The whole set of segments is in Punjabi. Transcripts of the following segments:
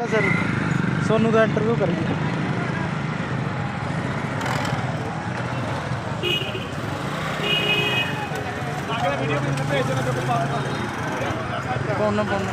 ਸਰ ਸੋਨੂੰ ਦਾ ਇੰਟਰਵਿਊ ਕਰੀਏ ਕੌਣ ਕੌਣ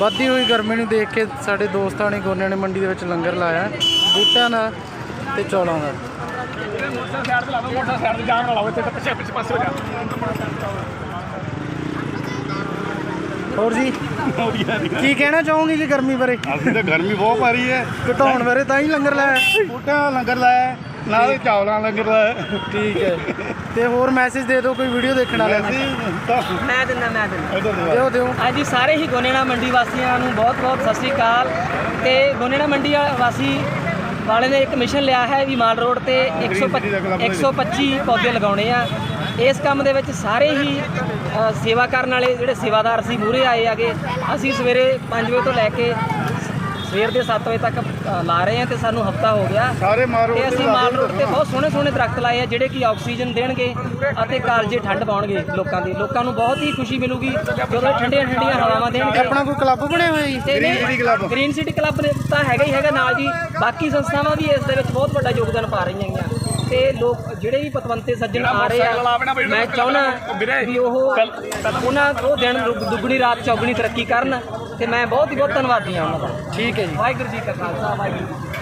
ਵੱਧਦੀ ਹੋਈ ਗਰਮੀ ਨੂੰ ਦੇਖ ਕੇ ਸਾਡੇ ਦੋਸਤਾਂ ਨੇ ਗੋਨਿਆਂ ਨੇ ਮੰਡੀ ਦੇ ਵਿੱਚ ਲੰਗਰ ਲਾਇਆ ਬੂਟਿਆਂ ਦਾ ਤੇ ਚੌਲਾਂ ਦਾ। ਮੋਟਰ ਸਾਈਡ ਤੇ ਲਾ ਦੋ ਮੋਟਰ ਸਾਈਡ ਤੇ ਜਾਣ ਵਾਲਾ ਇੱਥੇ ਤਾਂ ਪਿੱਛੇ ਪਿੱਛੇ ਪਾਸੇ ਹੋ ਜਾ ਹੋਰ ਜੀ ਕੀ ਕਹਿਣਾ ਚਾਹੋਗੇ ਜੀ ਗਰਮੀ ਬਾਰੇ? ਅਸੀਂ ਤਾਂ ਗਰਮੀ ਬਹੁਤ ਪਾ ਰਹੀ ਹੈ। ਘਟਾਉਣ ਬਾਰੇ ਤਾਂ ਹੀ ਲੰਗਰ ਲਾਇਆ। ਬੂਟਾ ਲੰਗਰ ਲਾਇਆ। ਨਾਲ ਚਾਵਲਾਂ ਲੰਗਰ ਲਾਇਆ ਠੀਕ ਹੈ। ਤੇ ਹੋਰ ਮੈਸੇਜ ਦੇ ਦਿਓ ਕੋਈ ਵੀਡੀਓ ਦੇਖਣ ਤਾਂ ਮੈਂ ਦਿੰਦਾ ਮੈਂ ਦਿੰਦਾ। ਇਧਰ ਦਿਓ ਦਿਓ। ਹਾਂਜੀ ਸਾਰੇ ਹੀ ਗੋਨੇੜਾ ਮੰਡੀ ਵਾਸੀਆਂ ਨੂੰ ਬਹੁਤ ਬਹੁਤ ਸਤਿ ਸ੍ਰੀ ਅਕਾਲ। ਤੇ ਗੋਨੇੜਾ ਮੰਡੀ ਵਾਸੀ ਵਾਲੇ ਨੇ ਇੱਕ ਮਿਸ਼ਨ ਲਿਆ ਹੈ ਵੀ ਮਾਲ ਰੋਡ ਤੇ 125 125 ਪੌਦੇ ਲਗਾਉਣੇ ਆ। ਇਸ ਕੰਮ ਦੇ ਵਿੱਚ ਸਾਰੇ ਹੀ ਸੇਵਾ ਕਰਨ ਵਾਲੇ ਜਿਹੜੇ ਸੇਵਾਦਾਰ ਸੀ ਮੂਹਰੇ ਆਏ ਆਗੇ ਅਸੀਂ ਸਵੇਰੇ 5 ਵਜੇ ਤੋਂ ਲੈ ਕੇ ਸਵੇਰ ਦੇ 7 ਵਜੇ ਤੱਕ ਅ, ਲਾ ਰਹੇ ਹਾਂ ਤੇ ਸਾਨੂੰ ਹਫਤਾ ਹੋ ਗਿਆ। ਸਾਰੇ ਮਾਰੋ ਤੇ ਅਸੀਂ ਮਾਲ ਰੋਡ ਤੇ ਬਹੁਤ ਸੋਹਣੇ ਸੋਹਣੇ ਦਰਖਤ ਲਾਏ ਆ ਜਿਹੜੇ ਕਿ ਆਕਸੀਜਨ ਦੇਣਗੇ ਅਤੇ ਕਾਲਜੇ ਠੰਡ ਪਾਉਣਗੇ ਲੋਕਾਂ ਦੀ। ਲੋਕਾਂ ਨੂੰ ਬਹੁਤ ਹੀ ਖੁਸ਼ੀ ਮਿਲੂਗੀ ਜਦੋਂ ਇਹ ਠੰਡੀਆਂ ਠੰਡੀਆਂ ਹਵਾਵਾਂ ਦੇਣਗੇ। ਆਪਣਾ ਕੋਈ ਕਲੱਬ ਬਣਿਆ ਹੋਇਆ ਜੀ? ਤੇ Green City Club। Green city club ਤਾਂ ਹੈਗਾ ਹੀ ਹੈਗਾ ਨਾਲ ਜੀ। ਬਾਕੀ ਸੰਸਥਾਵਾਂ ਵੀ ਇਸ ਦੇ ਵਿੱਚ ਬਹੁਤ ਵੱਡਾ ਯੋਗਦਾਨ ਪਾ ਰਹੀਆਂ ਹੈਗੀਆਂ। ਤੇ ਲੋਕ ਜਿਹੜੇ ਵੀ ਪਤਵੰਤੇ ਸੱਜਣ ਆ ਰਹੇ ਆ ਮੈਂ ਚਾਹੁੰਦਾ ਵੀ ਉਹ ਉਹਨਾਂ ਉਹ ਦਿਨ ਦੁੱਗਣੀ ਰਾਤ ਚੌਗਣੀ ਤਰੱਕੀ ਕਰਨ ਤੇ ਮੈਂ ਬਹੁਤ ਹੀ ਬਹੁਤ ਧੰਨਵਾਦੀ ਹਾਂ ਉਹਨਾਂ ਦਾ। ਠੀਕ ਹੈ ਜੀ। ਵਾਹਿਗੁਰੂ ਜੀ ਕਾ ਖਾਲਸਾ ਵਾਹਿਗੁਰੂ ਜੀ।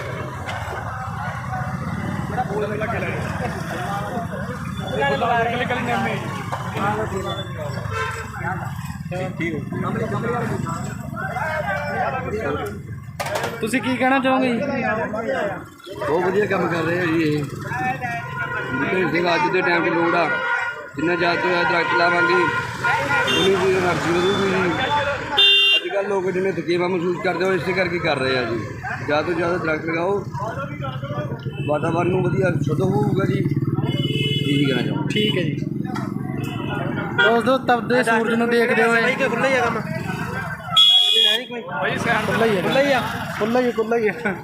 ਤੁਸੀਂ ਕੀ ਕਹਿਣਾ ਚਾਹੋਗੇ ਜੀ? ਬਹੁਤ ਵਧੀਆ ਕੰਮ ਕਰ ਰਹੇ ਹੋ ਜੀ ਇਹ। ਤੇ ਅੱਜ ਦੇ ਟਾਈਮ 'ਚ ਲੋੜ ਆ। ਜਿੰਨਾ ਜ਼ਿਆਦਾ ਤੋਂ ਜ਼ਿਆਦਾ ਦਰਖਤ ਲਾਵਾਂਗੇ ਉਹਨੀ ਦੀ એનર્ਜੀ ਵਧੂਗੀ ਜੀ। ਅੱਜ ਕੱਲ ਲੋਕ ਜਿਵੇਂ ਥਕੇਵਾ ਮਹਿਸੂਸ ਕਰਦੇ ਹੋ ਇਸੇ ਕਰਕੇ ਕਰ ਰਹੇ ਆ ਜੀ। ਜ਼ਿਆਦਾ ਤੋਂ ਜ਼ਿਆਦਾ ਦਰਖਤ ਲਗਾਓ। ਵਾਤਾਵਰਨ ਨੂੰ ਵਧੀਆ ਸ਼ੁੱਧ ਹੋਊਗਾ ਜੀ। ਇਹੀ ਕਹਿਣਾ ਚਾਹੁੰਦਾ। ਠੀਕ ਹੈ ਜੀ। ਦੋਸਤੋ ਤਪਦੇ ਸੂਰਜ ਨੂੰ ਦੇਖਦੇ ਹੋਏ ਖੁੱਲਾ ਹੀ ਹੈ। ਖੁੱਲਾ ਹੀ ਹੈ ਖੁੱਲਾ ਹੀ ਖੁੱਲਾ ਹੀ ਹੈ।